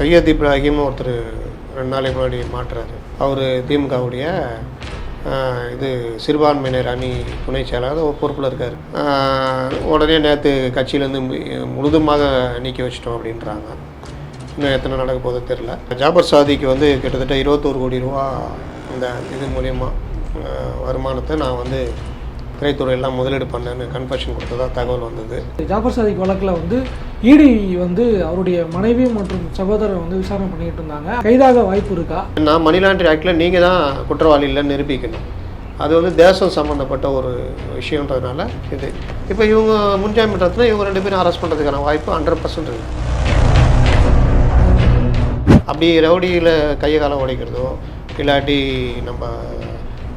சையத் இப்ராஹிம் ஒருத்தர் ரெண்டு நாளைக்கு முன்னாடி மாட்டுறாரு. அவர் திமுகவுடைய இது சிறுபான்மையினர் அணி துணை செயலாளர் ஒரு பொறுப்பில் இருக்கார். உடனே நேற்று கட்சியிலேருந்து முழுதுமாக நீக்கி வச்சிட்டோம் அப்படின்றாங்க. இன்னும் எத்தனை நடக்க போதோ தெரில ஜாபர் சாதிக்கு வந்து கிட்டத்தட்ட இருபத்தோரு கோடி ரூபா இந்த இது மூலயமா வருமானத்தை நான் வந்து திரைத்துறையெல்லாம் முதலீடு பண்ணேன்னு கன்ஃபெஷன் கொடுத்ததா தகவல் வந்தது. ஜாஃபர் சாதிக் வழக்கில் வந்து இடி வந்து அவருடைய மனைவி மற்றும் சகோதரர் வந்து விசாரணை பண்ணிட்டு இருந்தாங்க. கைதாக வாய்ப்பு இருக்கா? நான் மணி லாண்டரி ஆக்டில் நீங்கள் தான் குற்றவாளி இல்லைன்னு நிரூபிக்கணும். அது வந்து தேசம் சம்மந்தப்பட்ட ஒரு விஷயன்றதுனால இது. இப்போ இவங்க முன்ஜாமீனத்தில் இவங்க ரெண்டு பேரும் அரெஸ்ட் பண்ணுறதுக்கான வாய்ப்பு ஹண்ட்ரட் பர்சன்ட் இருக்குது அப்படி ரவுடியில் கையை காலம் உடைக்கிறதோ இல்லாட்டி நம்ம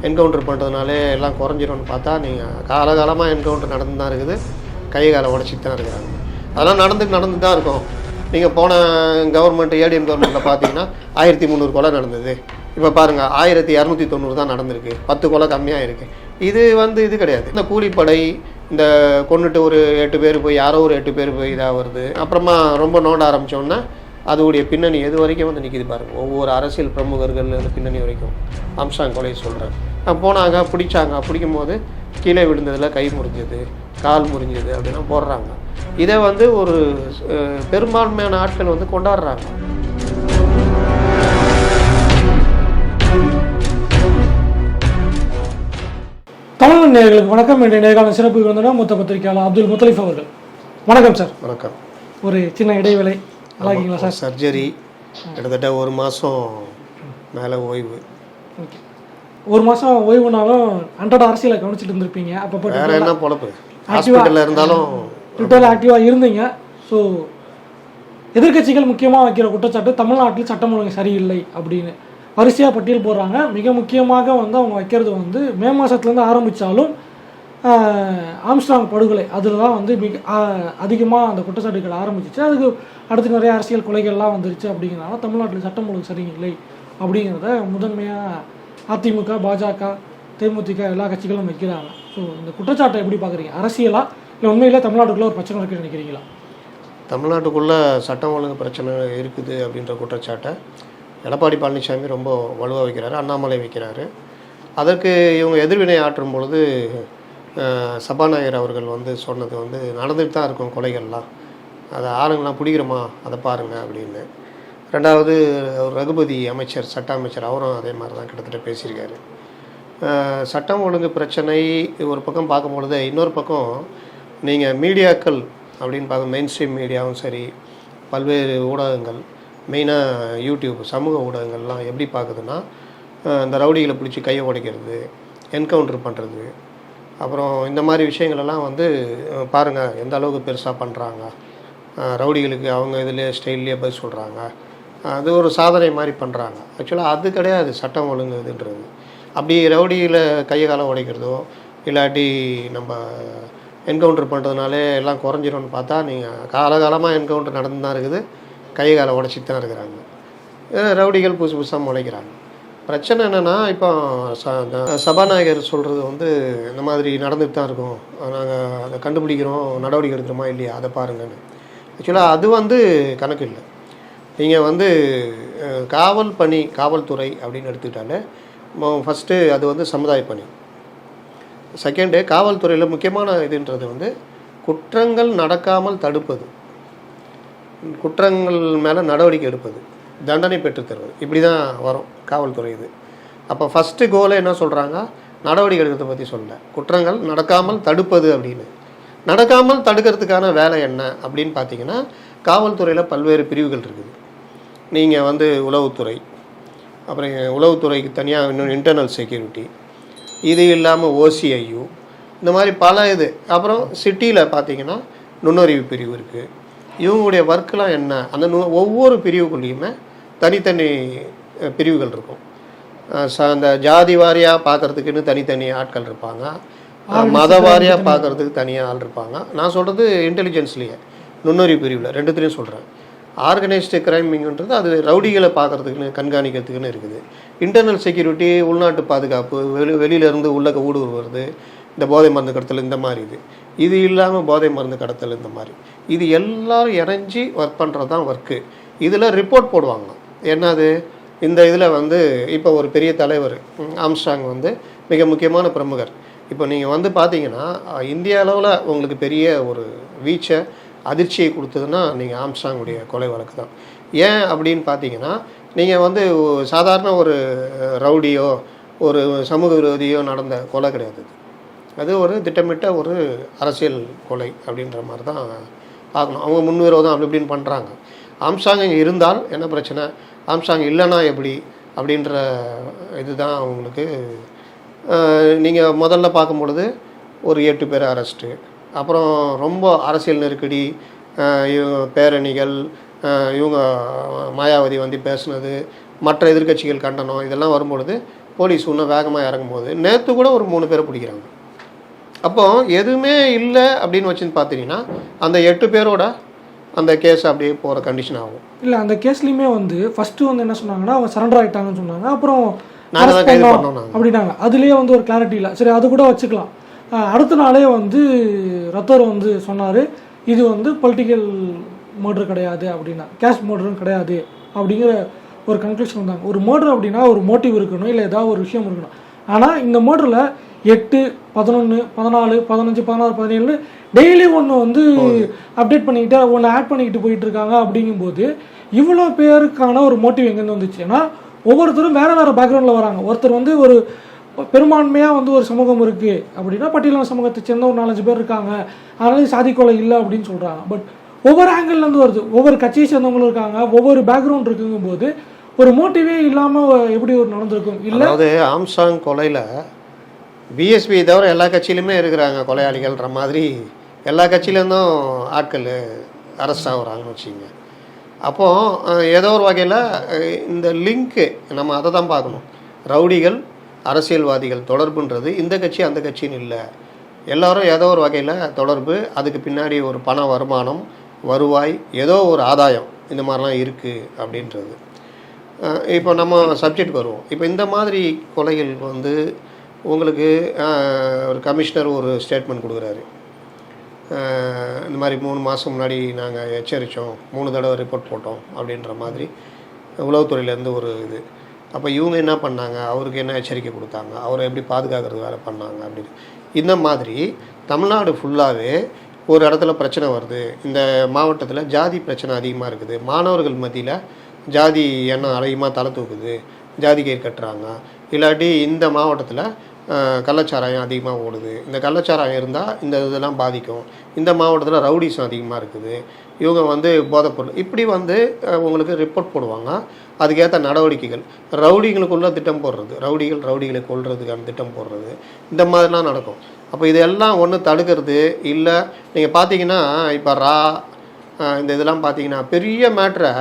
என்கவுண்டர் பண்ணுறதுனாலே எல்லாம் குறைஞ்சிரும்னு பார்த்தா நீங்கள் காலகாலமாக என்கவுண்டர் நடந்து தான் இருக்குது. கை காலை உடச்சிட்டு தான் இருக்கிறாங்க. அதெல்லாம் நடந்து நடந்து தான் இருக்கும். நீங்கள் போன கவர்மெண்ட் ஏடிஎம் கவர்மெண்ட்டில் பார்த்தீங்கன்னா ஆயிரத்தி முந்நூறு கொலை நடந்தது. இப்போ பாருங்கள் ஆயிரத்தி இரநூத்தி தொண்ணூறு தான் நடந்திருக்கு. பத்து கொலை கம்மியாக இருக்குது இது வந்து இது கிடையாது. இந்த கூலிப்படை இந்த கொண்டுட்டு ஒரு எட்டு பேர் போய் யாரோ ஒரு எட்டு பேர் போய் இதாக வருது அப்புறமா ரொம்ப நோண்ட ஆரம்பித்தோன்னா அதோடைய பின்னணி எது வரைக்கும் வந்து நிற்கிது பாருங்க. ஒவ்வொரு அரசியல் பிரமுகர்கள் அந்த பின்னணி வரைக்கும். அம்சாங் கொலை சொல்கிறேன் போனாங்க பிடிச்சாங்க. பிடிக்கும் போது கீழே விழுந்ததில் கை முறிஞ்சது கால் முறிஞ்சது அப்படிலாம் போடுறாங்க. இதை வந்து ஒரு பெரும்பான்மையான ஆட்கள் வந்து கொண்டாடுறாங்க. தமிழ் நேயர்களுக்கு வணக்கம். என்ற நேர்காணல் சிறப்பு விருந்தினர் மூத்த பத்திரிகையாளர் அப்துல் முத்தலிஃப் அவர்கள். வணக்கம் சார். வணக்கம். ஒரு சின்ன இடைவேளை. நல்லா இருக்கீங்களா சார்? சர்ஜரி. கிட்டத்தட்ட ஒரு மாதம் மேலே ஓய்வு. ஒரு மாதம் ஓய்வுனாலும் ஹண்ட்ரட் அரசியலை கவனிச்சிட்டு இருந்திருப்பீங்க. அப்பப்போ வேற என்ன பொழப்பு? ஹாஸ்பிட்டலில் இருந்தாலும் ட்விட்டரில் ஆக்டிவாக இருந்தீங்க. ஸோ எதிர்க்கட்சிகள் முக்கியமாக வைக்கிற குற்றச்சாட்டு தமிழ்நாட்டில் சட்டம் ஒழுங்கு சரியில்லை அப்படின்னு வரிசையாக பட்டியல் போடுறாங்க. மிக முக்கியமாக வந்து அவங்க வைக்கிறது வந்து மே மாதத்துலேருந்து ஆரம்பித்தாலும் ஆம்ஸ்ட்ராங் படுகொலை அதில் தான் வந்து மிக அதிகமாக அந்த குற்றச்சாட்டுகள் ஆரம்பிச்சிச்சு. அதுக்கு அடுத்து நிறைய அரசியல் கொலைகள்லாம் வந்துருச்சு அப்படிங்கிறனால தமிழ்நாட்டில் சட்டம் ஒழுங்கு சரியில்லை அப்படிங்கிறத முதன்மையாக அதிமுக பாஜக தேமுதிக எல்லா கட்சிகளும் வைக்கிறாங்க ஸோ இந்த குற்றச்சாட்டை எப்படி பார்க்குறீங்க? அரசியலா? இல்லை உண்மையிலே தமிழ்நாட்டுக்குள்ளே ஒரு பிரச்சனை இருக்குன்னு நினைக்கிறீங்களா? தமிழ்நாட்டுக்குள்ளே சட்டம் ஒழுங்கு பிரச்சனை இருக்குது அப்படின்ற குற்றச்சாட்டை எடப்பாடி பழனிசாமி ரொம்ப வலுவாக வைக்கிறாரு அண்ணாமலை வைக்கிறாரு. அதற்கு இவங்க எதிர்வினை ஆற்றும் பொழுது சபாநாயகர் அவர்கள் வந்து சொன்னது வந்து நடந்துட்டு தான் இருக்கும் கொலைகள்லாம். அதை ஆளுங்களாம் பிடிக்கிறோமா? அதை பாருங்கள் அப்படின்னு. ரெண்டாவது ரகுபதி அமைச்சர் சட்ட அமைச்சர் அவரும் அதே மாதிரி தான் கிட்டத்தட்ட பேசியிருக்காரு. சட்டம் ஒழுங்கு பிரச்சனை ஒரு பக்கம் பார்க்கும்பொழுது இன்னொரு பக்கம் நீங்கள் மீடியாக்கள் அப்படின்னு பார்க்க மெயின் ஸ்ட்ரீம் மீடியாவும் சரி பல்வேறு ஊடகங்கள் மெயினாக யூடியூப் சமூக ஊடகங்கள்லாம் எப்படி பார்க்குதுன்னா இந்த ரவுடிகளை பிடிச்சி கையை உடைக்கிறது என்கவுண்டர் பண்ணுறது அப்புறம் இந்த மாதிரி விஷயங்களெல்லாம் வந்து பாருங்கள் எந்த அளவுக்கு பெருசாக பண்ணுறாங்க ரவுடிகளுக்கு அவங்க இதிலே ஸ்டைல்லையே பதில் சொல்கிறாங்க அது ஒரு சாதனை மாதிரி பண்ணுறாங்க ஆக்சுவலாக அது கிடையாது சட்டம் ஒழுங்கு இதுன்றது அப்படி ரவுடியில் கையை காலம் உடைக்கிறதோ இல்லாட்டி நம்ம என்கவுண்டர் பண்ணுறதுனாலே எல்லாம் குறைஞ்சிரும்னு பார்த்தா நீங்கள் காலகாலமாக என்கவுண்டர் நடந்து தான் இருக்குது கை காலை உடச்சிட்டு தான் இருக்கிறாங்க ரவுடிகள் புதுசு புதுசாக முளைக்கிறாங்க. பிரச்சனை என்னென்னா இப்போ ச சபாநாயகர் சொல்கிறது வந்து இந்த மாதிரி நடந்துட்டு தான் இருக்கும். நாங்கள் அதை கண்டுபிடிக்கிறோம் நடவடிக்கை எடுக்கிறோமா இல்லையா அதை பாருங்கன்னு. ஆக்சுவலாக அது வந்து கணக்கு இல்லை. நீங்கள் வந்து காவல் பணி காவல்துறை அப்படின்னு எடுத்துக்கிட்டாலே ஃபஸ்ட்டு அது வந்து சமுதாய பணி. செகண்டு காவல்துறையில் முக்கியமான இதுன்றது வந்து குற்றங்கள் நடக்காமல் தடுப்பது. குற்றங்கள் மேலே நடவடிக்கை எடுப்பது. தண்டனை பெற்றுத்தருவது இப்படி தான் வரும் காவல்துறை இது. அப்போ ஃபஸ்ட்டு கோலை என்ன சொல்கிறாங்க நடவடிக்கை எடுக்கிறத பற்றி சொல்ல குற்றங்கள் நடக்காமல் தடுப்பது அப்படின்னு. நடக்காமல் தடுக்கிறதுக்கான வேலை என்ன அப்படின்னு பார்த்தீங்கன்னா காவல்துறையில் பல்வேறு பிரிவுகள் இருக்குது. நீங்கள் வந்து உளவுத்துறை அப்புறம் உளவுத்துறைக்கு தனியாக இன்னும் இன்டர்னல் செக்யூரிட்டி இது இல்லாமல் ஓசிஐயு இந்த மாதிரி பல இது. அப்புறம் சிட்டியில் பார்த்தீங்கன்னா நுண்ணறிவு பிரிவு இருக்குது இவங்களுடைய ஒர்க்கெலாம் என்ன? அந்த நு ஒவ்வொரு பிரிவுக்குள்ளேயுமே தனித்தனி பிரிவுகள் இருக்கும். ச அந்த ஜாதி வாரியாக பார்க்குறதுக்குன்னு தனித்தனி ஆட்கள் இருப்பாங்க. மத வாரியாக பார்க்குறதுக்கு தனியாக ஆள் இருப்பாங்க. நான் சொல்கிறது இன்டெலிஜென்ஸ்லேயே நுண்ணறிவு பிரிவில் ரெண்டுத்துலேயும் சொல்கிறேன் ஆர்கனைஸ்டு கிரைமிங்ன்றது அது ரவுடிகளை பார்க்குறதுக்குன்னு கண்காணிக்கிறதுக்குன்னு இருக்குது. இன்டர்னல் செக்யூரிட்டி உள்நாட்டு பாதுகாப்பு வெளி வெளியிலேருந்து உள்ளக்க ஊடுருவது இந்த போதை மருந்து கடத்தல் இந்த மாதிரி இது. இது இல்லாமல் போதை மருந்து கடத்தல் இந்த மாதிரி. இது எல்லாரும் இணைஞ்சி ஒர்க் பண்ணுறது தான் ஒர்க்கு இதில் ரிப்போர்ட் போடுவாங்க. என்னது? இந்த இதில் வந்து இப்போ ஒரு பெரிய தலைவர் ஆம்ஸ்டாங் வந்து மிக முக்கியமான பிரமுகர். இப்போ நீங்கள் வந்து பார்த்தீங்கன்னா இந்திய அளவில் உங்களுக்கு பெரிய ஒரு வீச்சை அதிர்ச்சியை கொடுத்ததுன்னா நீங்கள் ஆம்ஸ்டாங்குடைய கொலை வழக்கு தான். ஏன் அப்படின்னு பார்த்தீங்கன்னா நீங்கள் வந்து சாதாரண ஒரு ரவுடியோ ஒரு சமூக விரோதியோ நடந்த கொலை கிடையாது அது. ஒரு திட்டமிட்ட ஒரு அரசியல் கொலை அப்படின்ற மாதிரி தான் பார்க்கணும். அவங்க முன்விரோதம் அப்படி இப்படின்னு பண்ணுறாங்க ஆம்சாங் இங்கே இருந்தால் என்ன பிரச்சனை? ஆம்சாங் இல்லைன்னா எப்படி? அப்படின்ற இதுதான் அவங்களுக்கு நீங்கள் முதல்ல பார்க்கும் பொழுது ஒரு எட்டு பேர் அரெஸ்ட்டு அப்புறம் ரொம்ப அரசியல் நெருக்கடி பேரணிகள் இவங்க மாயாவதி வந்து பேசுனது மற்ற எதிர்க்கட்சிகள் கண்டனம் இதெல்லாம் வரும்பொழுது போலீஸ் இன்னும் வேகமாக இறங்கும்போது நேற்று கூட ஒரு மூணு பேரை பிடிக்கிறாங்க. அப்போ எதுவுமே இல்லை அப்படின்னு வச்சுன்னு பார்த்தீங்கன்னா அந்த எட்டு பேரோட அந்த கேஸ் அப்படியே போகிற கண்டிஷன் ஆகும். இல்லை அந்த கேஸ்லையுமே வந்து ஃபஸ்ட்டு வந்து என்ன சொன்னாங்கன்னா அவங்க சரண்டர் ஆகிட்டாங்கன்னு சொன்னாங்க. அப்புறம். அப்படின்னாங்க. அதுலேயே வந்து ஒரு கிளாரிட்டி இல்லை. சரி அது கூட வச்சுக்கலாம். அடுத்த நாளே வந்து ரத்தோர் வந்து சொன்னார் இது வந்து பொலிட்டிக்கல் மர்டர் கிடையாது அப்படின்னா கேஷ் மர்டரும் கிடையாது அப்படிங்கிற ஒரு கன்க்ளூஷன் வந்தாங்க. ஒரு மர்டர் அப்படின்னா ஒரு மோட்டிவ் இருக்கணும் இல்லை ஏதாவது ஒரு விஷயம் இருக்கணும். ஆனால் இந்த மர்டரில் எட்டு பதினொன்று பதினாலு பதினஞ்சு பதினாறு பதினேழு டெய்லி ஒன்று வந்து அப்டேட் பண்ணிக்கிட்டு ஒன்று ஆட் பண்ணிக்கிட்டு போயிட்டு இருக்காங்க அப்படிங்கும்போது இவ்வளோ பேருக்கான ஒரு மோட்டிவ் எங்கேருந்து வந்துச்சுன்னா ஒவ்வொருத்தரும் வேறு வேறு பேக்ரவுண்டில் வராங்க. ஒருத்தர் வந்து ஒரு பெரும்பான்மையாக வந்து ஒரு சமூகம் இருக்குது அப்படின்னா பட்டியலின சமூகத்தை சேர்ந்த ஒரு நாலஞ்சு பேர் இருக்காங்க. அதனால சாதிக்கொலை சாதி கொலை இல்லை அப்படின்னு சொல்கிறாங்க பட் ஒவ்வொரு ஆங்கிள்லேருந்து வருது. ஒவ்வொரு கட்சியை சேர்ந்தவங்களும் இருக்காங்க. ஒவ்வொரு பேக்ரவுண்ட் இருக்குங்கும்போது ஒரு மோட்டிவே இல்லாமல் எப்படி ஒரு நடந்திருக்கும்? இல்லை அதாவது ஆம்சாங் கொலையில் பிஎஸ்பி தவிர எல்லா கட்சியிலுமே இருக்கிறாங்க கொலையாளிகள்ன்ற மாதிரி. எல்லா கட்சியிலேருந்தும் ஆட்கள் அரெஸ்ட் ஆகுறாங்கன்னு வச்சுங்க அப்போது ஏதோ ஒரு வகையில் இந்த லிங்க்கு நம்ம அதை தான் பார்க்கணும். ரவுடிகள் அரசியல்வாதிகள் தொடர்புன்றது. இந்த கட்சி அந்த கட்சின்னு இல்லை. எல்லாரும் ஏதோ ஒரு வகையில் தொடர்பு அதுக்கு பின்னாடி ஒரு பண வருமானம் வருவாய் ஏதோ ஒரு ஆதாயம் இந்த மாதிரிலாம் இருக்குது அப்படின்றது. இப்போ நம்ம சப்ஜெக்ட் வருவோம். இப்போ இந்த மாதிரி கொலைகள் வந்து உங்களுக்கு ஒரு கமிஷனர் ஒரு ஸ்டேட்மெண்ட் கொடுக்குறாரு. இந்த மாதிரி மூணு மாதம் முன்னாடி நாங்கள் எச்சரித்தோம் மூணு தடவை ரிப்போர்ட் போட்டோம் அப்படின்ற மாதிரி உளவுத்துறையிலேருந்து ஒரு இது. அப்போ இவங்க என்ன பண்ணாங்க? அவருக்கு என்ன எச்சரிக்கை கொடுத்தாங்க? அவரை எப்படி பாதுகாக்கிறது வேலை பண்ணாங்க அப்படின்னு. இந்த மாதிரி தமிழ்நாடு ஃபுல்லாகவே ஒரு இடத்துல பிரச்சனை வருது. இந்த மாவட்டத்தில் ஜாதி பிரச்சனை அதிகமாக இருக்குது. மாணவர்கள் மத்தியில் ஜாதி எண்ணம் அதிகமாக தலை தூக்குது. ஜாதி கயிறு கட்டுறாங்க. இல்லாட்டி இந்த மாவட்டத்தில் கள்ளச்சாராயம் அதிகமாக ஓடுது. இந்த கள்ளச்சாராயம் இருந்தால் இந்த இதெல்லாம் பாதிக்கும். இந்த மாவட்டத்தில் ரவுடிசம் அதிகமாக இருக்குது. இவங்க வந்து போதைப்பொருள். இப்படி வந்து உங்களுக்கு ரிப்போர்ட் போடுவாங்க. அதுக்கேற்ற நடவடிக்கைகள். ரவுடிகளுக்குள்ள திட்டம் போடுறது. ரவுடிகள் ரவுடிகளை கொள்றதுக்கான திட்டம் போடுறது. இந்த மாதிரிலாம் நடக்கும். அப்போ இதெல்லாம் ஒன்று தடுக்கிறது இல்லை. நீங்கள் பார்த்தீங்கன்னா இப்போ ரா இந்த இதெல்லாம் பார்த்தீங்கன்னா பெரிய மேட்ரை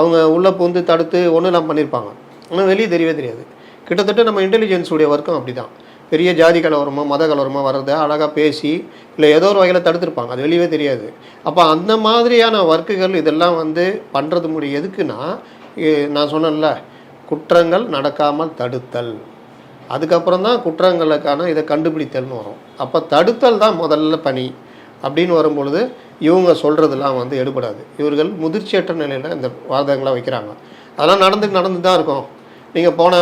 அவங்க உள்ளே புகுந்து தடுத்து ஒன்றுலாம் பண்ணியிருப்பாங்க ஆனால் வெளியே தெரியவே தெரியாது. கிட்டத்தட்ட நம்ம இன்டெலிஜென்ஸுடைய ஒர்க்கும் அப்படி தான் பெரிய ஜாதி கலவரமோ மத கலவரமோ வர்றதை அழகாக பேசி இல்லை ஏதோ ஒரு வகையில் தடுத்திருப்பாங்க. அது வெளியவே தெரியாது. அப்போ அந்த மாதிரியான ஒர்க்குகள் இதெல்லாம் வந்து பண்ணுறது முடியும் எதுக்குன்னா நான் சொன்னேன்ல குற்றங்கள் நடக்காமல் தடுத்தல். அதுக்கப்புறம் தான் குற்றங்களுக்கான இதை கண்டுபிடித்தல்னு வரும். அப்போ தடுத்தல் தான் முதல்ல பணி அப்படின்னு வரும்பொழுது இவங்க சொல்கிறதெல்லாம் வந்து எடுபடாது. இவர்கள் முதிர்ச்சியற்ற நிலையில் இந்த வாதங்களை வைக்கிறாங்க. அதெல்லாம் நடந்து நடந்து தான் இருக்கும். நீங்கள் போன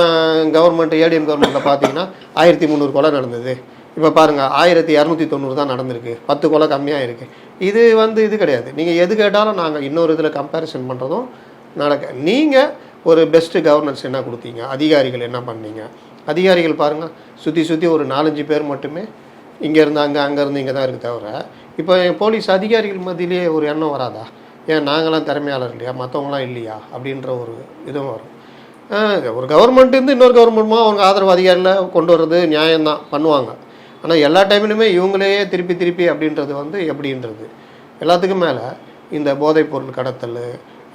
கவர்மெண்ட் ஏடிஎம் கவர்மெண்ட்டில் பார்த்தீங்கன்னா ஆயிரத்தி முந்நூறு கொலை நடந்தது. இப்போ பாருங்கள் ஆயிரத்தி இரநூத்தி தொண்ணூறு தான் நடந்திருக்கு. பத்து கொலை கம்மியாக இருக்குது இது வந்து இது கிடையாது. நீங்கள் எது கேட்டாலும் நாங்கள் இன்னொரு இதில் கம்பேரிசன் பண்ணுறதும் நடக்க நீங்கள் ஒரு பெஸ்ட்டு கவர்னன்ஸ் என்ன கொடுத்தீங்க? அதிகாரிகள் என்ன பண்ணீங்க? அதிகாரிகள் பாருங்கள் சுற்றி சுற்றி ஒரு நாலஞ்சு பேர் மட்டுமே இங்கே இருந்து அங்கே அங்கேருந்து இங்கே தான் இருக்குது தவிர இப்போ போலீஸ் அதிகாரிகள் மத்தியிலேயே ஒரு எண்ணம் வராதா? ஏன் நாங்களாம் திறமையாளர் இல்லையா? மற்றவங்களாம் இல்லையா? அப்படின்ற ஒரு இதுவும் வரும். ஒரு கவர்மெண்ட் இருந்து இன்னொரு கவர்மெண்ட்மா அவங்க ஆதரவு அதிகாரியில் கொண்டு வர்றது நியாயம்தான் பண்ணுவாங்க. ஆனால் எல்லா டைம்லையுமே இவங்களே திருப்பி திருப்பி அப்படின்றது வந்து எப்படின்றது? எல்லாத்துக்கும் மேலே இந்த போதைப் பொருள் கடத்தல்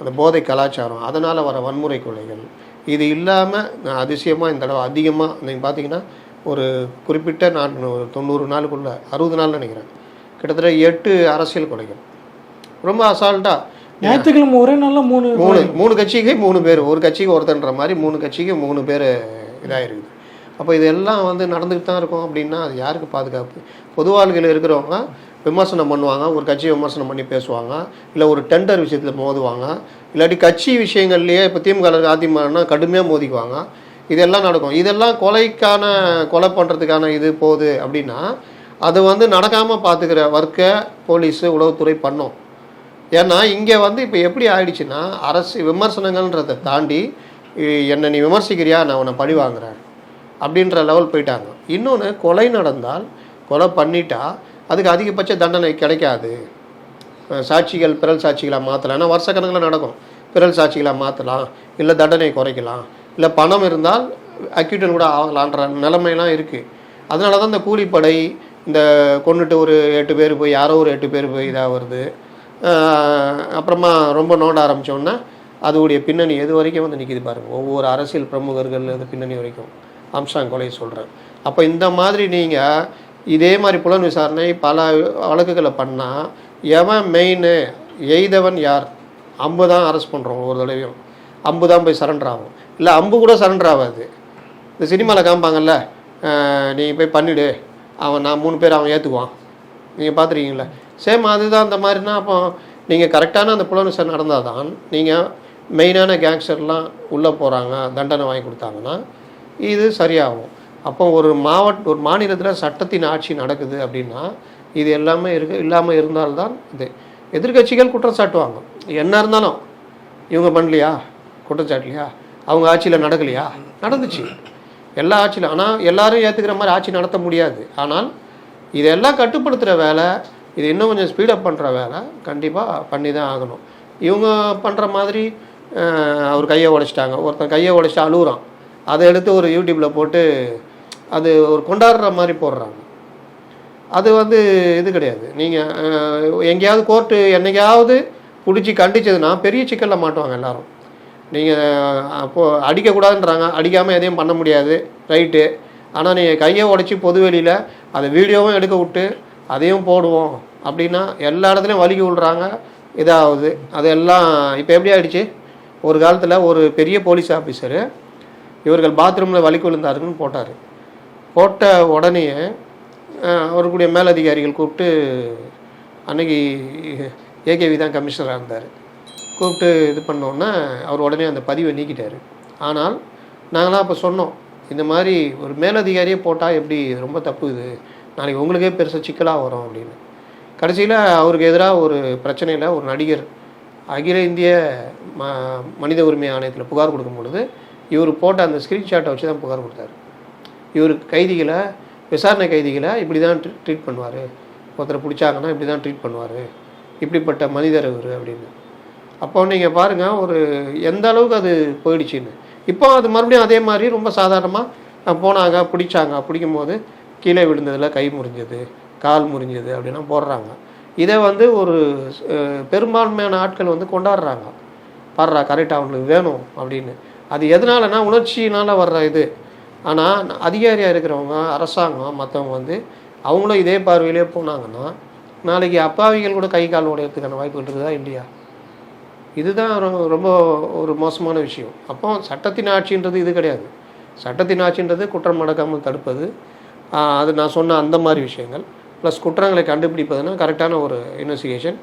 அந்த போதை கலாச்சாரம் அதனால் வர வன்முறை கொலைகள் இது இல்லாமல் அதிசயமாக இந்த தடவை அதிகமாக நீங்கள் பார்த்தீங்கன்னா ஒரு குறிப்பிட்ட நான் ஒரு தொண்ணூறு நாளுக்குள்ளே அறுபது நாள் நினைக்கிறேன். கிட்டத்தட்ட எட்டு அரசியல் கொலைகள். ரொம்ப அசால்ட்டாக ஞாயிற்றுக்கிழமை ஒரே நாளில் மூணு மூணு மூணு கட்சிக்கு மூணு பேர் ஒரு கட்சிக்கு ஒருத்தன்ற மாதிரி மூணு கட்சிக்கு மூணு பேர் இதாகிருக்குது அப்போ இதெல்லாம் வந்து நடந்துக்கிட்டு தான் இருக்கும் அப்படின்னா அது யாருக்கு பாதுகாப்பு? பொது வாழ்க்கையில் இருக்கிறவங்க விமர்சனம் பண்ணுவாங்க ஒரு கட்சியை விமர்சனம் பண்ணி பேசுவாங்க இல்லை ஒரு டெண்டர் விஷயத்தில் மோதுவாங்க இல்லாட்டி கட்சி விஷயங்கள்லேயே இப்போ திமுக அதிமுகனா கடுமையாக மோதிக்குவாங்க. இதெல்லாம் நடக்கும். இதெல்லாம் கொலைக்கான கொலை பண்ணுறதுக்கான இது போகுது அப்படின்னா அது வந்து நடக்காமல் பார்த்துக்கிற வர்க்க போலீஸு உளவுத்துறை பண்ணும். ஏன்னா இங்கே வந்து இப்போ எப்படி ஆயிடுச்சுன்னா அரசு விமர்சனங்கள்ன்றதை தாண்டி என்னை நீ விமர்சிக்கிறியா? நான் உன்னை பழி வாங்குறேன். அப்படின்ற லெவல் போயிட்டாங்க. இன்னொன்று கொலை நடந்தால் கொலை பண்ணிட்டா அதுக்கு அதிகபட்ச தண்டனை கிடைக்காது. சாட்சிகள் பிறல் சாட்சிகளாக மாற்றலாம் ஏன்னா வருஷக்கணக்கில் நடக்கும். பிறல் சாட்சிகளாக மாற்றலாம் இல்லை தண்டனை குறைக்கலாம். இல்லை பணம் இருந்தால் அக்யூட்டன் கூட ஆகலான்ற நிலைமையெல்லாம் இருக்குது அதனால தான் இந்த கூலிப்படை இந்த கொண்டுட்டு ஒரு எட்டு பேர் போய் யாரோ ஒரு எட்டு பேர் போய் இதாக வருது அப்புறமா ரொம்ப நோண்ட ஆரம்பித்தோன்னா அதோடைய பின்னணி எது வரைக்கும் வந்து நிற்கிது பாருங்கள் ஒவ்வொரு அரசியல் பிரமுகர்கள் பின்னணி வரைக்கும். அம்சாங் கொலை சொல்கிறேன் அப்போ இந்த மாதிரி நீங்கள் இதே மாதிரி புலன் விசாரணை பல வழக்குகளை பண்ணால் எவன் மெயின் எய்தவன் யார்? அம்பு தான் அரெஸ்ட் பண்ணுறோம் ஒரு தடவையும். அம்பு தான் போய் சரண்டர் ஆகும். இல்லை அம்பு கூட சரண்டர் ஆகாது. இந்த சினிமாவில் காமிப்பாங்கல்ல நீ போய் பண்ணிவிடு அவன் நான் மூணு பேர் அவன் ஏற்றுக்குவான் நீங்கள் பார்த்துருக்கீங்களா சேம் அதுதான் அந்த மாதிரினா அப்போ நீங்கள் கரெக்டான அந்த புலன் நடந்தால் தான் நீங்கள் மெயினான கேங்ஸ்டர்லாம் உள்ளே போகிறாங்க தண்டனை வாங்கி கொடுத்தாங்கன்னா இது சரியாகும். அப்போ ஒரு மாவட்ட ஒரு மாநிலத்தில் சட்டத்தின் ஆட்சி நடக்குது அப்படின்னா இது எல்லாமே இருக்கு இல்லாமல் இருந்தால்தான் இது. எதிர்க்கட்சிகள் குற்றம் சாட்டுவாங்க என்ன இருந்தாலும் இவங்க பண்ணலையா? குற்றச்சாட்டுலையா? அவங்க ஆட்சியில் நடக்கலையா? நடந்துச்சு. எல்லா ஆட்சியிலும் ஆனால் எல்லாரும் ஏற்றுக்கிற மாதிரி ஆட்சி நடத்த முடியாது. ஆனால் இதெல்லாம் கட்டுப்படுத்துகிற வேலை இது இன்னும் கொஞ்சம் ஸ்பீடப் பண்ணுற வேலை. கண்டிப்பாக பண்ணி தான் ஆகணும். இவங்க பண்ணுற மாதிரி அவர் கையை உடைச்சிட்டாங்க. ஒருத்தன் கையை உடைச்சிட்டு அழுகுறான். அதை எடுத்து ஒரு யூடியூப்பில் போட்டு அது ஒரு கொண்டாடுற மாதிரி போடுறாங்க. அது வந்து இது கிடையாது. நீங்கள் எங்கேயாவது கோர்ட்டு என்னைக்காவது பிடிச்சி கண்டிச்சதுன்னா பெரிய சிக்கலில் மாட்டுவாங்க எல்லோரும். நீங்கள் அப்போது அடிக்கக்கூடாதுன்றாங்க. அடிக்காமல் எதையும் பண்ண முடியாது. ரைட்டு. ஆனால் நீங்கள் கையை உடச்சி பொதுவெளியில் அதை வீடியோவும் எடுக்க விட்டு அதையும் போடுவோம். அப்படின்னா எல்லா இடத்துலையும் வலிக்கு விழுறாங்க. இதாகுது அதெல்லாம் இப்போ எப்படி ஆயிடுச்சு? ஒரு காலத்தில் ஒரு பெரிய போலீஸ் ஆஃபீஸரு இவர்கள் பாத்ரூமில் வலிக்கு விழுந்தாருன்னு போட்டார். போட்ட உடனே அவருக்குடைய மேலதிகாரிகள் கூப்பிட்டு அன்னைக்கு ஏகேவி தான் கமிஷனராக இருந்தார். கூப்பிட்டு இது பண்ணோன்னே அவர் உடனே அந்த பதிவை நீக்கிட்டார். ஆனால் நாங்களாம் அப்போ சொன்னோம் இந்த மாதிரி ஒரு மேலதிகாரியே போட்டால் எப்படி ரொம்ப தப்பு இது? நாளைக்கு உங்களுக்கே பெருசாக சிக்கலாக வரும் அப்படின்னு. கடைசியில் அவருக்கு எதிராக ஒரு பிரச்சனையில் ஒரு நடிகர் அகில இந்திய ம மனித உரிமை ஆணையத்தில் புகார் கொடுக்கும் பொழுது இவர் போட்ட அந்த ஸ்க்ரீன்ஷாட்டை வச்சு தான் புகார் கொடுத்தாரு. இவர் கைதிகளை விசாரணை கைதிகளை இப்படி தான் ட்ரீட் பண்ணுவார். ஒருத்தரை பிடிச்சாங்கன்னா இப்படி தான் ட்ரீட் பண்ணுவார். இப்படிப்பட்ட மனிதர் இவர் அப்படின்னு. அப்போ நீங்கள் பாருங்கள் ஒரு எந்த அளவுக்கு அது போயிடுச்சுன்னு. இப்போ அது மறுபடியும் அதே மாதிரி ரொம்ப சாதாரணமாக போனாங்க பிடிச்சாங்க. பிடிக்கும் போது கீழே விழுந்ததில் கை முறிஞ்சது கால் முறிஞ்சது அப்படின்னா போடுறாங்க. இதை வந்து ஒரு பெரும்பான்மையான ஆட்கள் வந்து கொண்டாடுறாங்க. பாடுறா கரெக்டாக அவங்களுக்கு வேணும் அப்படின்னு. அது எதனாலனா உணர்ச்சியினால் வர்ற இது. ஆனால் அதிகாரியாக இருக்கிறவங்க அரசாங்கம் மற்றவங்க வந்து அவங்களும் இதே பார்வையிலே போனாங்கன்னா நாளைக்கு அப்பாவிகள் கூட கை கால் உடையறதுக்கான வாய்ப்புகள் இருக்குதா இல்லையா? இதுதான் ரொம்ப ஒரு மோசமான விஷயம். அப்போ சட்டத்தின் ஆட்சின்றது இது கிடையாது. சட்டத்தின் ஆட்சின்றது குற்றம் நடக்காமல் தடுப்பது அது நான் சொன்ன அந்த மாதிரி விஷயங்கள். ப்ளஸ் குற்றங்களை கண்டுபிடிப்பதுன்னா கரெக்டான ஒரு இன்வெஸ்டிகேஷன்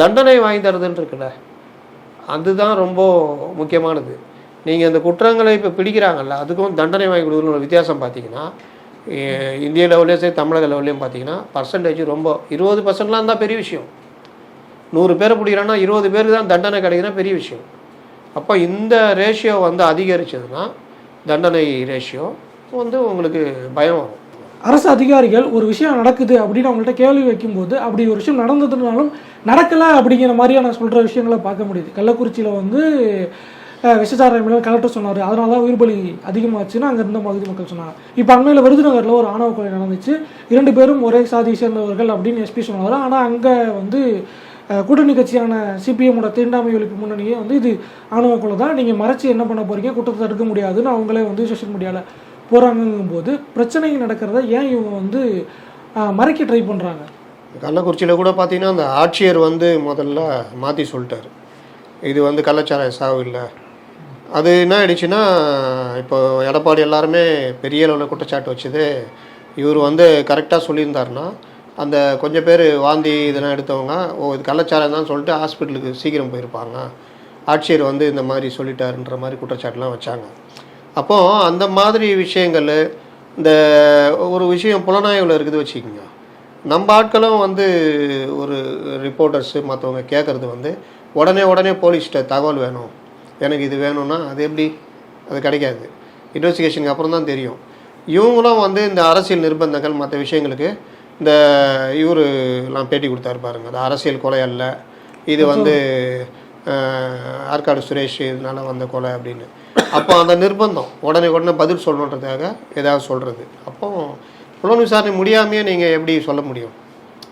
தண்டனை வாங்கி தருதுன்னு இருக்குல்ல அதுதான் ரொம்ப முக்கியமானது. நீங்கள் இந்த குற்றங்களை இப்போ பிடிக்கிறாங்கல்ல அதுக்கும் தண்டனை வாங்கி கொடுக்குற ஒரு வித்தியாசம் பார்த்தீங்கன்னா இந்திய லெவல்லையும் சரி தமிழக லெவல்லையும் பார்த்தீங்கன்னா பர்சன்டேஜ் ரொம்ப இருபது பர்சன்ட்லாம் தான் பெரிய விஷயம். நூறு பேரை பிடிக்கிறான்னா இருபது பேருக்கு தான் தண்டனை கிடைக்குதுன்னா பெரிய விஷயம். அப்போ இந்த ரேஷியோ வந்து அதிகரிச்சதுன்னா தண்டனை ரேஷியோ வந்து உங்களுக்கு பயம் வரும். அரசு அதிகாரிகள் ஒரு விஷயம் நடக்குது அப்படின்னு அவங்கள்ட்ட கேள்வி வைக்கும்போது அப்படி ஒரு விஷயம் நடந்ததுனாலும் நடக்கலை அப்படிங்கிற மாதிரியான சொல்கிற விஷயங்களை பார்க்க முடியுது. கள்ளக்குறிச்சியில் வந்து விசாரணை கலெக்டர் சொன்னார். அதனால தான் உயிர் பலி அதிகமாச்சுன்னு அங்கே இருந்த பகுதி மக்கள் சொன்னாங்க. இப்போ அண்மையில் விருதுநகரில் ஒரு ஆணவ கொலை நடந்துச்சு. இரண்டு பேரும் ஒரே சாதியை சேர்ந்தவர்கள் அப்படின்னு எஸ்பி சொன்னார். ஆனால் அங்கே வந்து கூட்டணி கட்சியான சிபிஎம்மோட தீண்டாமை ஒழிப்பு முன்னணியே வந்து இது ஆணவ கொலை தான் நீங்கள் மறைச்சு என்ன பண்ண போகிறீங்க குற்றத்தை தடுக்க முடியாதுன்னு அவங்களே வந்து சோஷியல் மீடியாவில் போகிறாங்கும்போது பிரச்சனைகள் நடக்கிறத ஏன் இவங்க வந்து மறைக்க ட்ரை பண்ணுறாங்க கள்ளக்குறிச்சியில் கூட பார்த்தீங்கன்னா அந்த ஆட்சியர் வந்து முதல்ல மாற்றி சொல்லிட்டாரு. இது வந்து கள்ளச்சாராய சாவு இல்லை. அது என்ன ஆயிடுச்சுன்னா இப்போ எடப்பாடி எல்லாருமே பெரிய அளவில் குற்றச்சாட்டு வச்சது. இவர் வந்து கரெக்டாக சொல்லியிருந்தாருன்னா அந்த கொஞ்சம் பேர் வாந்தி இதெல்லாம் எடுத்தவங்க ஓ இது கள்ளச்சாரம் தான் சொல்லிட்டு ஹாஸ்பிட்டலுக்கு சீக்கிரம் போயிருப்பாங்க. ஆட்சியர் வந்து இந்த மாதிரி சொல்லிட்டாருன்ற மாதிரி குற்றச்சாட்டுலாம் வச்சாங்க. அப்போ அந்த மாதிரி விஷயங்கள் இந்த ஒரு விஷயம் புலனாய்வில் இருக்குது வச்சுக்கோங்க. நம்ம ஆட்களும் வந்து ஒரு ரிப்போர்ட்டர்ஸு மற்றவங்க கேட்குறது வந்து உடனே உடனே போலீஸ்கிட்ட தகவல் வேணும். எனக்கு இது வேணும்னா அது எப்படி? அது கிடைக்காது. இன்வெஸ்டிகேஷனுக்கு அப்புறம் தான் தெரியும். இவங்களும் வந்து இந்த அரசியல் நிர்பந்தங்கள் மற்ற விஷயங்களுக்கு இந்த இவர் எல்லாம் பேட்டி கொடுத்தாரு பாருங்க. அது அரசியல் கொலை அல்ல. இது வந்து ஆற்காடு சுரேஷ் இதனால வந்த கொலை அப்படின்னு. அப்போ அந்த நிர்பந்தம். உடனே உடனே பதில் சொல்லணுன்றதுக்காக ஏதாவது சொல்கிறது அப்போ புலன் விசாரணை முடியாமையே நீங்கள் எப்படி சொல்ல முடியும்?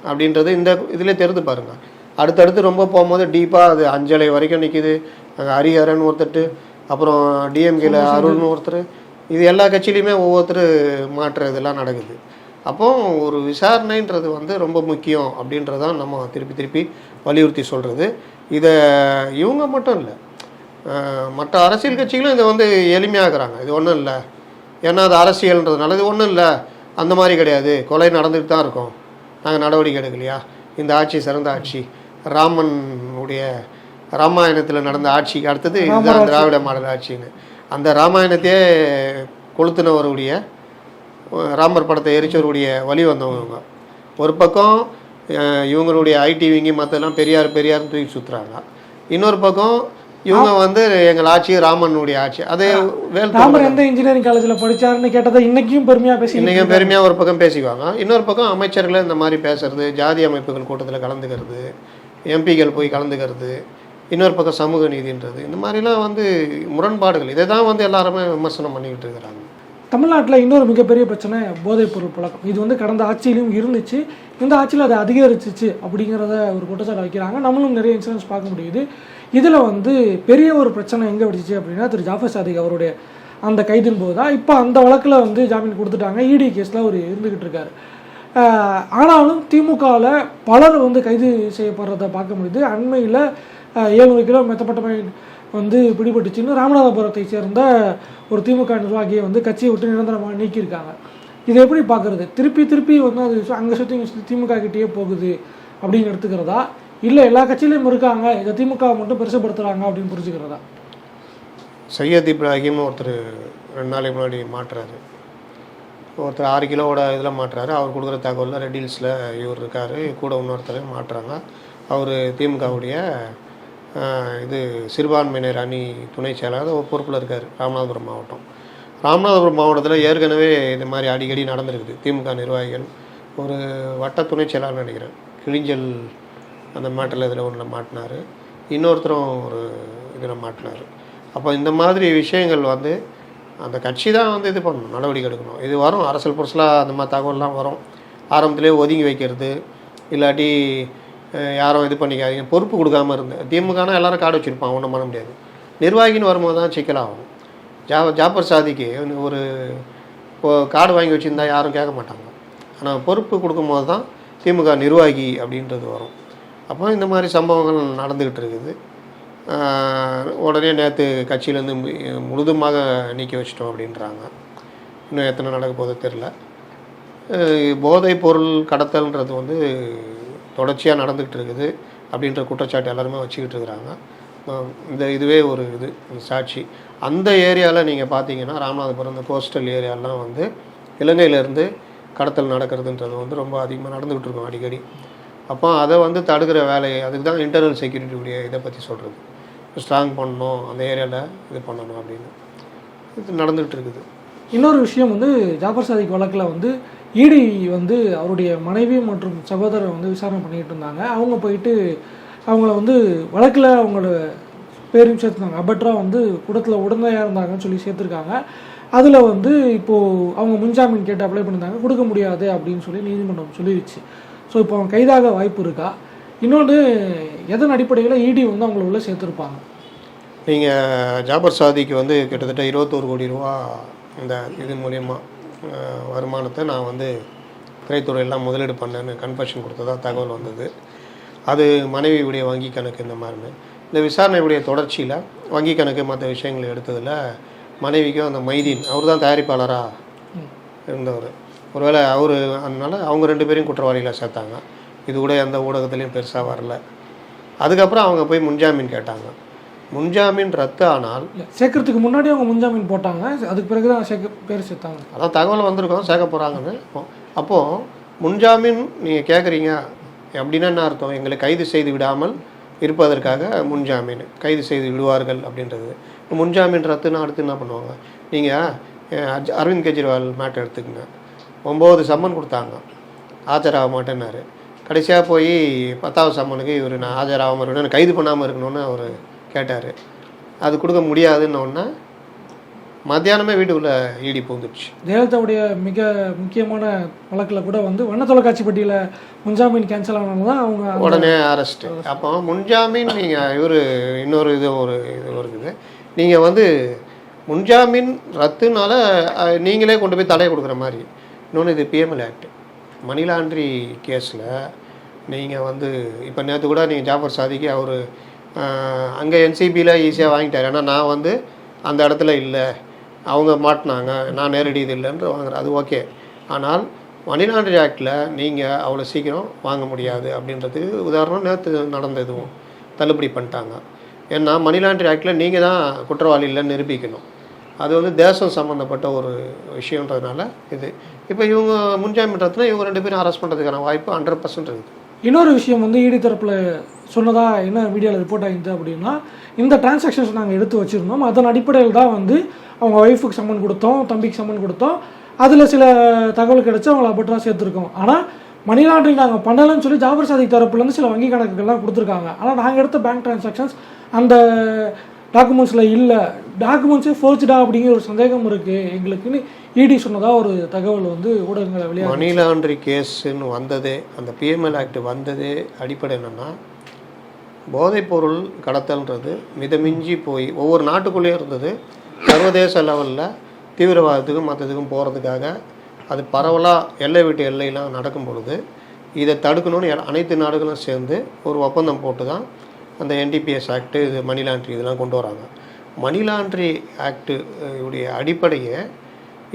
அப்படின்றது இந்த இதிலே தெரிந்து பாருங்க. அடுத்தடுத்து ரொம்ப போகும்போது டீப்பாக அது அஞ்சலை வரைக்கும் நிற்கிது அங்கே ஹரிஹரன் ஒருத்தட்டு அப்புறம் டிஎம்கேல அருள்னு ஒருத்தர். இது எல்லா கட்சியிலையுமே ஒவ்வொருத்தர் மாற்ற இதெல்லாம் நடக்குது. அப்போ ஒரு விசாரணைன்றது வந்து ரொம்ப முக்கியம் அப்படின்றதான் நம்ம திருப்பி திருப்பி வலியுறுத்தி சொல்கிறது இதை இவங்க மட்டும் இல்லை மற்ற அரசியல் கட்சிகளும் இதை வந்து எளிமையாக்குறாங்க. இது ஒன்றும் இல்லை. ஏன்னா அது அரசியல்ன்றதுனால இது ஒன்றும் இல்லை. அந்த மாதிரி கிடையாது. கொலை நடந்துட்டு தான் இருக்கும். நாங்கள் நடவடிக்கை எடுக்கலையா? இந்த ஆட்சி சிறந்த ஆட்சி. ராமன் உடைய ராமாயணத்தில் நடந்த ஆட்சிக்கு அடுத்தது இதுதான் திராவிட மாடல் ஆட்சின்னு. அந்த ராமாயணத்தையே கொளுத்துனவருடைய ராமர் படத்தை எரிச்சவருடைய வழி வந்தவங்க. ஒரு பக்கம் இவங்களுடைய ஐடி விங்கி மற்றெல்லாம் பெரியார் பெரியார்னு தூக்கி சுற்றுறாங்க இன்னொரு பக்கம் இவங்க வந்து எங்கள் ஆட்சி ராமனுடைய ஆட்சி. அது ராமர் எந்த இன்ஜினியரிங் காலேஜில் படிச்சாருன்னு கேட்டதை இன்னைக்கும் பெருமையாக பேசி இன்றைக்கி பெருமையாக ஒரு பக்கம் பேசிக்குவாங்க. இன்னொரு பக்கம் அமைச்சர்களை இந்த மாதிரி பேசுறது ஜாதி அமைப்புகள் கூட்டத்தில் கலந்துக்கிறது எம்பிகள் போய் கலந்துக்கிறது இன்னொரு பக்கம் சமூக நீதின்றது. இந்த மாதிரிலாம் வந்து முரண்பாடுகள். இதை தான் வந்து எல்லாருமே விமர்சனம் பண்ணிக்கிட்டு இருக்கிறாங்க. தமிழ்நாட்டில் இன்னொரு மிகப்பெரிய பிரச்சனை போதைப் பொருள் பழக்கம். இது வந்து கடந்த ஆட்சியிலும் இருந்துச்சு. இந்த ஆட்சியில் அது அதிகரிச்சிச்சு அப்படிங்கிறத ஒரு குற்றச்சாட்டு வைக்கிறாங்க. நம்மளும் நிறைய இன்சூரன்ஸ் பார்க்க முடியுது. இதில் வந்து பெரிய ஒரு பிரச்சனை எங்கே வெடிச்சிச்சு அப்படின்னா திரு ஜாஃபர் சாதிக் அவருடைய அந்த கைதின் போது தான் இப்போ அந்த வழக்கில் வந்து ஜாமீன் கொடுத்துட்டாங்க. இடி கேஸில் அவர் இருந்துக்கிட்டு இருக்காரு. ஆனாலும் திமுகவில் பலர் வந்து கைது செய்யப்படுறத பார்க்க முடியுது. அண்மையில் ஏழ்நூறு கிலோ மெத்தப்பட்டமைன் வந்து பிடிபட்டுச்சுன்னு ராமநாதபுரத்தை சேர்ந்த ஒரு திமுக நிர்வாகியை வந்து கட்சியை விட்டு நிரந்தரமாக நீக்கியிருக்காங்க. இதை எப்படி பார்க்குறது? திருப்பி திருப்பி வந்து அது அங்கே சுற்றி சுற்றி திமுக கிட்டேயே போகுது அப்படின்னு எடுத்துக்கிறதா? இல்லை எல்லா கட்சியிலையும் இருக்காங்க. இதை திமுக மட்டும் பெருசுப்படுத்துகிறாங்க அப்படின்னு புரிஞ்சுக்கிறதா? சையத் இப்ராஹிம் ஒருத்தர் ரெண்டு நாளைக்கு முன்னாடி மாட்டுறாரு. ஒருத்தர் ஆறு கிலோவோட இதில் மாட்டுறாரு. அவர் கொடுக்குற தகவலில் ரெட் ஹில்ஸில் இவர் இருக்கார். கூட இன்னொருத்தர் மாட்டுறாங்க. அவர் திமுகவுடைய இது சிறுபான்மையினர் அணி துணை செயலாளர். ஒரு பொறுப்பில் இருக்கார். ராமநாதபுரம் மாவட்டம். ராமநாதபுரம் மாவட்டத்தில் ஏற்கனவே இது மாதிரி அடிக்கடி நடந்திருக்குது. திமுக நிர்வாகிகள். ஒரு வட்ட துணை செயலாளர் நினைக்கிறேன். கிழிஞ்சல் அந்த மேட்டில் இதில் ஒன்றில் மாட்டினார். இன்னொருத்தரும் ஒரு இதில் மாட்டினார். அப்போ இந்த மாதிரி விஷயங்கள் வந்து அந்த கட்சி தான் வந்து இது பண்ணணும் நடவடிக்கை எடுக்கணும். இது வரும் அரசியல் புரசலாக அந்த மாதிரி தகவல்லாம் வரும். ஆரம்பத்திலே ஒதுங்கி வைக்கிறது இல்லாட்டி யாரும் இது பண்ணிக்காதீங்க பொறுப்பு கொடுக்காம இருந்தேன் திமுகனா எல்லாரும் கார்டு வச்சுருப்பான் ஒன்றும் பண்ண முடியாது. நிர்வாகின்னு வரும்போது தான் சிக்கலாகும் ஜா ஜாப்பர் சாதிக்கு ஒரு இப்போ கார்டு வாங்கி வச்சுருந்தா யாரும் கேட்க மாட்டாங்க. ஆனால் பொறுப்பு கொடுக்கும்போது தான் திமுக நிர்வாகி அப்படின்றது வரும். அப்போ இந்த மாதிரி சம்பவங்கள் நடந்துக்கிட்டு இருக்குது. உடனே நேற்று கட்சியிலேருந்து முழுதுமாக நீக்கி வச்சிட்டோம் அப்படின்றாங்க. இன்னும் எத்தனை நடக்க போதோ தெரில போதைப் பொருள் கடத்தல்ன்றது வந்து தொடர்ச்சியாக நடந்துக்கிட்டு இருக்குது அப்படின்ற குற்றச்சாட்டு எல்லாருமே வச்சுக்கிட்டு இருக்கிறாங்க. இந்த இதுவே ஒரு இது சாட்சி. அந்த ஏரியாவில் நீங்கள் பார்த்தீங்கன்னா ராமநாதபுரம் இந்த கோஸ்டல் ஏரியாலாம் வந்து இலங்கையிலேருந்து கடத்தல் நடக்கிறதுன்றது வந்து ரொம்ப அதிகமாக நடந்துக்கிட்டு இருக்கும் அடிக்கடி. அப்போ அதை வந்து தடுக்கிற வேலையை அதுக்கு தான் இன்டர்னல் செக்யூரிட்டியுடைய இதை பற்றி சொல்கிறது ஸ்ட்ராங் பண்ணணும் அந்த ஏரியாவில் இது பண்ணணும் அப்படின்னு. இது நடந்துகிட்டு இருக்குது. இன்னொரு விஷயம் வந்து ஜாஃபர் சாதிக் வழக்கில் வந்து இடி வந்து அவருடைய மனைவி மற்றும் சகோதரர் வந்து விசாரணை பண்ணிகிட்டு இருந்தாங்க. அவங்க போயிட்டு அவங்கள வந்து வழக்கில் அவங்களோட பேரும் சேர்த்துருந்தாங்க. அபட்ரா வந்து குடத்தில் உடந்தையாக இருந்தாங்கன்னு சொல்லி சேர்த்துருக்காங்க. அதில் வந்து இப்போது அவங்க முன்ஜாமீன் கேட்டு அப்ளை பண்ணியிருந்தாங்க. கொடுக்க முடியாது அப்படின்னு சொல்லி நீதிமன்றம் சொல்லிடுச்சு ஸோ இப்போ அவங்க கைதாக வாய்ப்பு இருக்கா? இன்னொன்று எதன் அடிப்படையில் இடி வந்து அவங்கள உள்ள சேர்த்துருப்பாங்க? நீங்கள் ஜாபர் சாதிக்கு வந்து கிட்டத்தட்ட இருபத்தோரு கோடி ரூபா இந்த இது மூலயமா வருமானத்தை நான் வந்து திரைத்துறையெல்லாம் முதலீடு பண்ணேன்னு கன்ஃபெஷன் கொடுத்ததா தகவல் வந்தது. அது மனைவியுடைய வங்கி கணக்கு இந்த மாதிரின்னு இந்த விசாரணையுடைய தொடர்ச்சியில் வங்கி கணக்கு மற்ற விஷயங்களை எடுத்ததில் மனைவிக்கும் அந்த மைதீன் அவர் தான் தயாரிப்பாளராக இருந்தவர். ஒருவேளை அவர் அதனால அவங்க ரெண்டு பேரையும் குற்றவாளிகளை சேர்த்தாங்க. இது கூட எந்த ஊடகத்துலேயும் பெருசாக வரல. அதுக்கப்புறம் அவங்க போய் முன்ஜாமீன் கேட்டாங்க. முன்ஜாமீன் ரத்து ஆனால் சேர்க்கறதுக்கு முன்னாடி அவங்க முன்ஜாமீன் போட்டாங்க. அதுக்கு பிறகு தான் சேர்க்க பேர் சேர்த்தாங்க. அதான் தகவல் வந்திருக்கோம். சேர்க்க போகிறாங்கன்னு அப்போது முன்ஜாமீன் நீங்கள் கேட்குறீங்க அப்படின்னா என்ன அர்த்தம்? எங்களை கைது செய்து விடாமல் இருப்பதற்காக முன்ஜாமீன். கைது செய்து விடுவார்கள் அப்படின்றது. முன்ஜாமீன் ரத்துனா அடுத்து என்ன பண்ணுவாங்க? நீங்கள் அரவிந்த் கெஜ்ரிவால் மேட்டர் எடுத்துக்கங்க. ஒம்பது சம்மன் கொடுத்தாங்க. ஆஜராக மாட்டேன்னாரு. கடைசியாக போய் பத்தாவது சம்மனுக்கு இவர் நான் ஆஜராகாமல் இருக்கணும் கைது பண்ணாமல் இருக்கணும்னு அவர் கேட்டார். அது கொடுக்க முடியாதுன்னு மத்தியானமே வீட்டுக்குள்ளே ஈடி பூந்துடுச்சு. ஜெயலலிதாவுடைய மிக முக்கியமான வழக்கில் கூட வந்து வண்ண தொலைக்காட்சி பட்டியல முன்ஜாமீன் கேன்சல் ஆனது தான் அவங்க உடனே அரெஸ்ட் அப்போ முன்ஜாமீன் நீங்கள் இவர் இன்னொரு இது ஒரு இது இருக்குது நீங்கள் வந்து முன்ஜாமீன் ரத்துனால நீங்களே கொண்டு போய் தடையை கொடுக்குற மாதிரி. இன்னொன்று இது பிஎம்எல் ஆக்ட் மணி லாண்ட்ரி கேஸில் நீங்கள் வந்து இப்போ நேற்று கூட நீங்கள் ஜாஃபர் சாதிக்கு அவர் அங்கே என்சிபியில் ஈஸியாக வாங்கிட்டார். ஏன்னா நான் வந்து அந்த இடத்துல இல்லை. அவங்க மாட்டினாங்க. நான் நேரடி இது இல்லைன்ற வாங்குறேன். அது ஓகே. ஆனால் மணி லாண்ட்ரி ஆக்டில் நீங்கள் அவ்வளோ சீக்கிரம் வாங்க முடியாது அப்படின்றதுக்கு உதாரணம் நேற்று நடந்த இதுவும் தள்ளுபடி பண்ணிட்டாங்க. ஏன்னா மணி லாண்ட்ரி ஆக்டில் நீங்கள் தான் குற்றவாளி இல்லைன்னு நிரூபிக்கணும். அது வந்து தேசம் சம்மந்தப்பட்ட ஒரு விஷயன்றதுனால இது. இப்போ இவங்க முன்ஜாமீன் ரத்னா இவங்க ரெண்டு பேரும் அரெஸ்ட் பண்ணுறதுக்கான வாய்ப்பு ஹண்ட்ரட் பர்சன்ட் இருக்குது. இன்னொரு விஷயம் வந்து ஈடி தரப்பில் சொன்னதாக என்ன மீடியாவில் ரிப்போர்ட் ஆகிருந்தது அப்படின்னா இந்த டிரான்சாக்ஷன்ஸ் நாங்கள் எடுத்து வச்சுருந்தோம். அதன் அடிப்படையில் தான் வந்து அவங்க ஒய்ஃபுக்கு சம்மன் கொடுத்தோம் தம்பிக்கு சம்மன் கொடுத்தோம். அதில் சில தகவல் கிடச்சி அவங்கள அபட்டராக சேர்த்துருக்கோம். ஆனால் மணி லாண்டரிங் நாங்கள் பண்ணலன்னு சொல்லி ஜாபர் சாதிக் தரப்புலேருந்து சில வங்கி கணக்குகள்லாம் கொடுத்துருக்காங்க. ஆனால் நாங்கள் எடுத்த பேங்க் டிரான்சாக்ஷன்ஸ் அந்த டாக்குமெண்ட்ஸில் இல்லை. டாக்குமெண்ட்ஸே ஃபோர்ஜ்டா அப்படிங்கிற ஒரு சந்தேகம் இருக்குது எங்களுக்குன்னு இடி சொன்னதாக ஒரு தகவல் வந்து ஊடகங்களை வெளியாக மணி லாண்ட்ரி கேஸுன்னு வந்ததே அந்த பிஎம்எல் ஆக்ட் வந்ததே அடிப்படை என்னென்னா போதைப்பொருள் கடத்தல்ன்றது மிதமிஞ்சி போய் ஒவ்வொரு நாட்டுக்குள்ளேயும் இருந்தது. சர்வதேச லெவலில் தீவிரவாதத்துக்கும் மற்றதுக்கும் போகிறதுக்காக அது பரவலாக எல்லை விட்டு எல்லையெல்லாம் நடக்கும் பொழுது இதை தடுக்கணும்னு எ- அனைத்து நாடுகளும் சேர்ந்து ஒரு ஒப்பந்தம் போட்டு தான் அந்த என்டிபிஎஸ் ஆக்ட்டு இது மணி லாண்ட்ரி இதெல்லாம் கொண்டு வராங்க. மணி லாண்ட்ரி ஆக்டு உடைய அடிப்படையை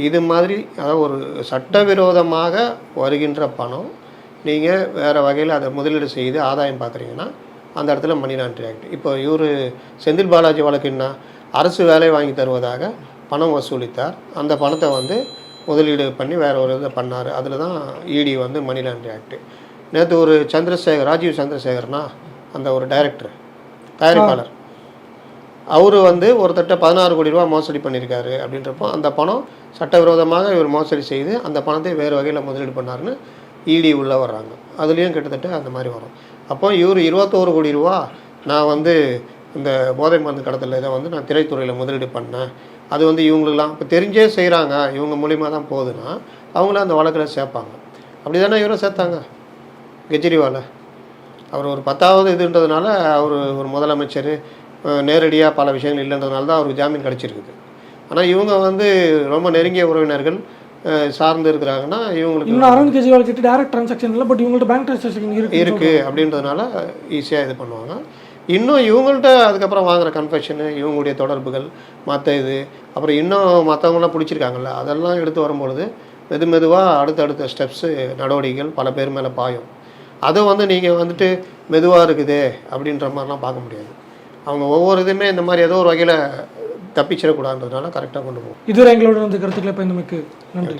இது மாதிரி அதாவது ஒரு சட்டவிரோதமாக வருகின்ற பணம் நீங்கள் வேறு வகையில் அதை முதலீடு செய்து ஆதாயம் பார்க்குறீங்கன்னா அந்த இடத்துல மணி லாண்ட்ரி ஆக்ட் இப்போ இவர் செந்தில் பாலாஜி வழக்குன்னா அரசு வேலை வாங்கி தருவதாக பணம் வசூலித்தார். அந்த பணத்தை வந்து முதலீடு பண்ணி வேறு ஒரு இதை பண்ணார். அதில் தான் இடி வந்து மணி லாண்ட்ரி ஆக்ட் நேற்று ஒரு சந்திரசேகர் ராஜீவ் சந்திரசேகர்னா அந்த ஒரு டைரக்டர் தயாரிப்பாளர். அவர் வந்து ஒருத்தட்ட பதினாறு கோடி ரூபா மோசடி பண்ணியிருக்காரு அப்படின்றப்போ அந்த பணம் சட்டவிரோதமாக இவர் மோசடி செய்து அந்த பணத்தை வேறு வகையில் முதலீடு பண்ணாருன்னு இடி உள்ளே வர்றாங்க. அதுலேயும் கிட்டத்தட்ட அந்த மாதிரி வரும். அப்போ இவர் இருபத்தோரு கோடி ரூபா நான் வந்து இந்த போதை மருந்து கடத்தல இதை வந்து நான் திரைத்துறையில் முதலீடு பண்ணேன். அது வந்து இவங்களுக்குலாம் இப்போ தெரிஞ்சே செய்கிறாங்க இவங்க மூலிமா தான் போகுதுன்னா அவங்கள அந்த வழக்கில் சேர்ப்பாங்க. அப்படி தானே இவரை சேர்த்தாங்க? கெஜ்ரிவாலை. அவர் ஒரு பத்தாவது இதுன்றதுனால அவர் ஒரு முதலமைச்சர் நேரடியாக பல விஷயங்கள் இல்லைன்றதுனால தான் அவருக்கு ஜாமீன் கிடச்சிருக்குது. ஆனால் இவங்க வந்து ரொம்ப நெருங்கிய உறவினர்கள் சார்ந்து இருக்கிறாங்கன்னா இவங்களுக்கு இன்னும் அரவிந்த் கெஜ்ரிவால் கிட்ட டேரக்ட் டிரான்சாக்ஷன் இல்லை பட் இவங்கள்ட்ட பேங்க் டிரான்சாக்ஷன் இருக்கு இருக்குது அப்படின்றதுனால ஈஸியாக இது பண்ணுவாங்க. இன்னும் இவங்கள்ட்ட அதுக்கப்புறம் வாங்குற கன்ஃபெஷனு இவங்களுடைய தொடர்புகள் மற்ற இது அப்புறம் இன்னும் மற்றவங்களாம் பிடிச்சிருக்காங்கல்ல அதெல்லாம் எடுத்து வரும்பொழுது மெது மெதுவாக அடுத்தடுத்த ஸ்டெப்ஸு நடவடிக்கைகள் பல பேர் மேலே பாயும். அதை வந்து நீங்கள் வந்துட்டு மெதுவாக இருக்குதே அப்படின்ற மாதிரிலாம் பார்க்க முடியாது. அவங்க ஒவ்வொரு இதுவுமே இந்த மாதிரி ஏதோ ஒரு வகையில் தப்பிச்சிடக்கூடாதுன்றதுனால கரெக்டாக கொண்டு போகும். இதுவரை எங்களோட வந்து கருத்துக்களை பயந்தமைக்கு நன்றி.